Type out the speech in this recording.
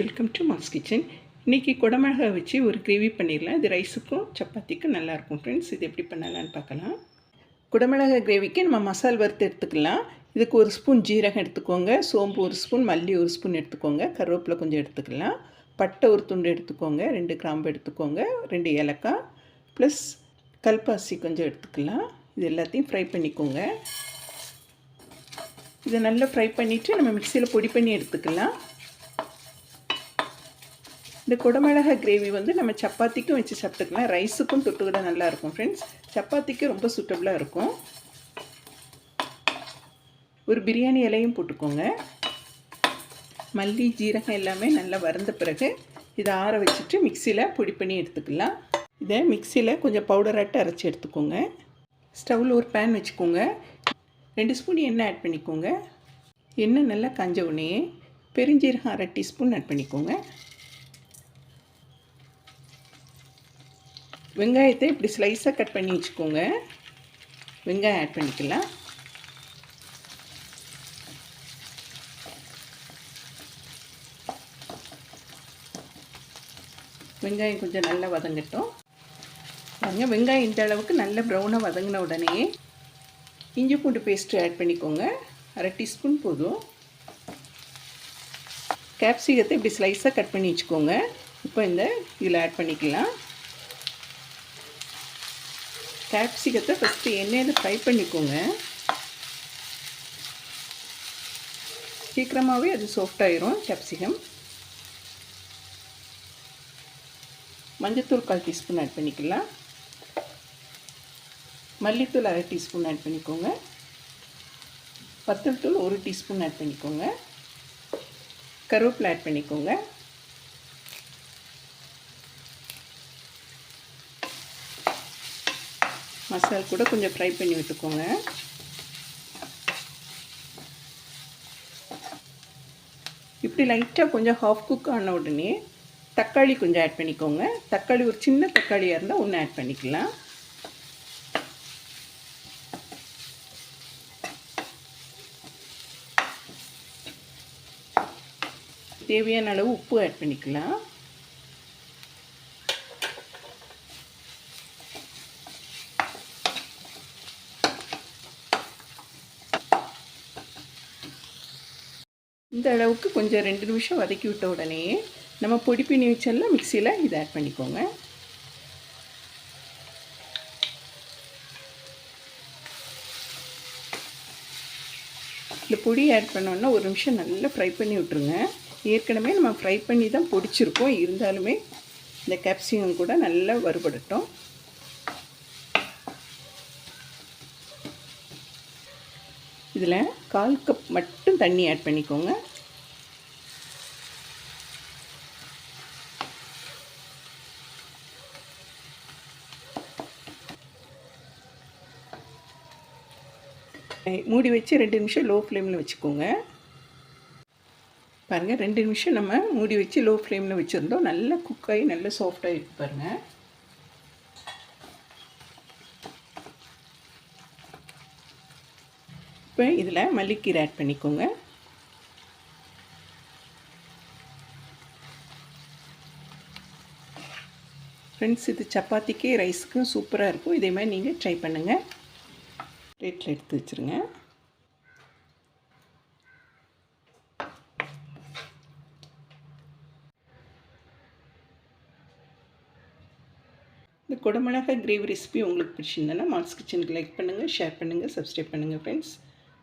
Welcome to mass kitchen இன்றைக்கி குடமிளகாய் வச்சு ஒரு கிரேவி பண்ணிடலாம். இது ரைஸுக்கும் சப்பாத்திக்கும் நல்லாயிருக்கும் ஃப்ரெண்ட்ஸ் இது எப்படி பண்ணலான்னு பார்க்கலாம். குடமிளகா கிரேவிக்கு நம்ம மசால் வறுத்து எடுத்துக்கலாம். இதுக்கு ஒரு ஸ்பூன் ஜீரகம் எடுத்துக்கோங்க. சோம்பு ஒரு ஸ்பூன் மல்லி ஒரு ஸ்பூன் எடுத்துக்கோங்க. கருவேப்பிலை கொஞ்சம் எடுத்துக்கலாம். பட்டை ஒரு துண்டு எடுத்துக்கோங்க. ரெண்டு கிராம்பு எடுத்துக்கோங்க. ரெண்டு ஏலக்காய். ப்ளஸ் கல்பாசி கொஞ்சம் எடுத்துக்கலாம். இது எல்லாத்தையும் ஃப்ரை பண்ணிக்கோங்க. இதை நல்லா ஃப்ரை பண்ணிவிட்டு நம்ம மிக்சியில் பொடி பண்ணி எடுத்துக்கலாம். இந்த குடமிளகா கிரேவி வந்து நம்ம சப்பாத்திக்கும் வச்சு சாப்பிட்டுக்கலாம். ரைஸுக்கும் தொட்டுக்கிட நல்லாயிருக்கும் ஃப்ரெண்ட்ஸ் சப்பாத்திக்கு ரொம்ப சூட்டபுளாக இருக்கும். ஒரு பிரியாணி இலையும் போட்டுக்கோங்க. மல்லி ஜீரகம் எல்லாமே நல்லா வறந்த பிறகு இதை ஆற வச்சுட்டு மிக்சியில் பொடி பண்ணி எடுத்துக்கலாம். இதை மிக்சியில் கொஞ்சம் பவுடராட்டு அரைச்சி எடுத்துக்கோங்க. ஸ்டவ்வில் ஒரு பேன் வச்சுக்கோங்க. ரெண்டு ஸ்பூன் எண்ணெய் ஆட் பண்ணிக்கோங்க. எண்ணெய் நல்லா காஞ்ச உடனே பெருஞ்சீரகம் அரை டீஸ்பூன் ஆட் பண்ணிக்கோங்க. வெங்காயத்தை இப்படி ஸ்லைஸாக கட் பண்ணி வச்சுக்கோங்க. வெங்காயம் ஆட் பண்ணிக்கலாம். வெங்காயம் கொஞ்சம் நல்லா வதங்கட்டும். பாருங்க வெங்காயம் இந்த அளவுக்கு நல்ல ப்ரௌனாக வதங்கின உடனே இஞ்சி பூண்டு பேஸ்ட்டு ஆட் பண்ணிக்கோங்க. அரை டீஸ்பூன் போதும். கேப்சிகத்தை இப்படி ஸ்லைஸாக கட் பண்ணி வச்சுக்கோங்க. இப்போ இந்த இதில் ஆட் பண்ணிக்கலாம். கேப்சிகத்தை ஃபஸ்ட்டு எண்ணெயில் ஃப்ரை பண்ணிக்கோங்க. சீக்கிரமாகவே அது சாஃப்டாயிரும் கேப்சிகம் மஞ்சத்தூள் கால் டீஸ்பூன் ஆட் பண்ணிக்கலாம். மல்லித்தூள் அரை டீஸ்பூன் ஆட் பண்ணிக்கோங்க. பத்தல் தூள் ஒரு டீஸ்பூன் ஆட் பண்ணிக்கோங்க. கருவேப்பிலை ஆட் பண்ணிக்கோங்க. மசால் கூட கொஞ்சம் ஃப்ரை பண்ணி விட்டுக்கோங்க இப்படி லைட்டாக கொஞ்சம் ஹாஃப் குக் ஆன உடனே தக்காளி கொஞ்சம் ஆட் பண்ணிக்கோங்க. தக்காளி ஒரு சின்ன தக்காளியாக இருந்தால் ஒன்று ஆட் பண்ணிக்கலாம். தேவையான அளவு உப்பு ஆட் பண்ணிக்கலாம். இந்த அளவுக்கு கொஞ்சம் ரெண்டு நிமிஷம் வதக்கி விட்ட உடனே நம்ம பொடி பின்னி வச்செல்லாம் மிக்சியில் இதை ஆட் பண்ணிக்கோங்க. இந்த பொடி ஆட் பண்ணோன்னா ஒரு நிமிஷம் நல்லா ஃப்ரை பண்ணி விட்ருங்க ஏற்கனவே நம்ம ஃப்ரை பண்ணி தான் பொடிச்சிருக்கோம். இருந்தாலுமே இந்த கேப்சிகம் கூட நல்லா வறுபடட்டும். இதில் கால் கப் மட்டும் தண்ணி ஆட் பண்ணிக்கோங்க. மூடி வச்சு ரெண்டு நிமிஷம் லோ ஃப்ளேமில் வச்சுக்கோங்க. பாருங்கள் ரெண்டு நிமிஷம் நம்ம மூடி வச்சு லோ ஃப்ளேமில் வச்சுருந்தோம். நல்லா குக்காகி நல்லா சாஃப்டாக இருக்கு பாருங்கள் இப்போ இதில் மல்லிக்கீரை ஆட் பண்ணிக்கோங்க. ஃப்ரெண்ட்ஸ் இது சப்பாத்திக்கு ரைஸுக்கும் சூப்பராக இருக்கும். இதே மாதிரி நீங்கள் ட்ரை பண்ணுங்கள் பிளேட்டில் எடுத்து வச்சுருங்க. இந்த குடமிளகா கிரேவி ரெசிபி உங்களுக்கு பிடிச்சிருந்தேன்னா மால்ஸ் கிச்சனுக்கு லைக் பண்ணுங்கள் ஷேர் பண்ணுங்கள் சப்ஸ்கிரைப் பண்ணுங்கள் ஃப்ரெண்ட்ஸ்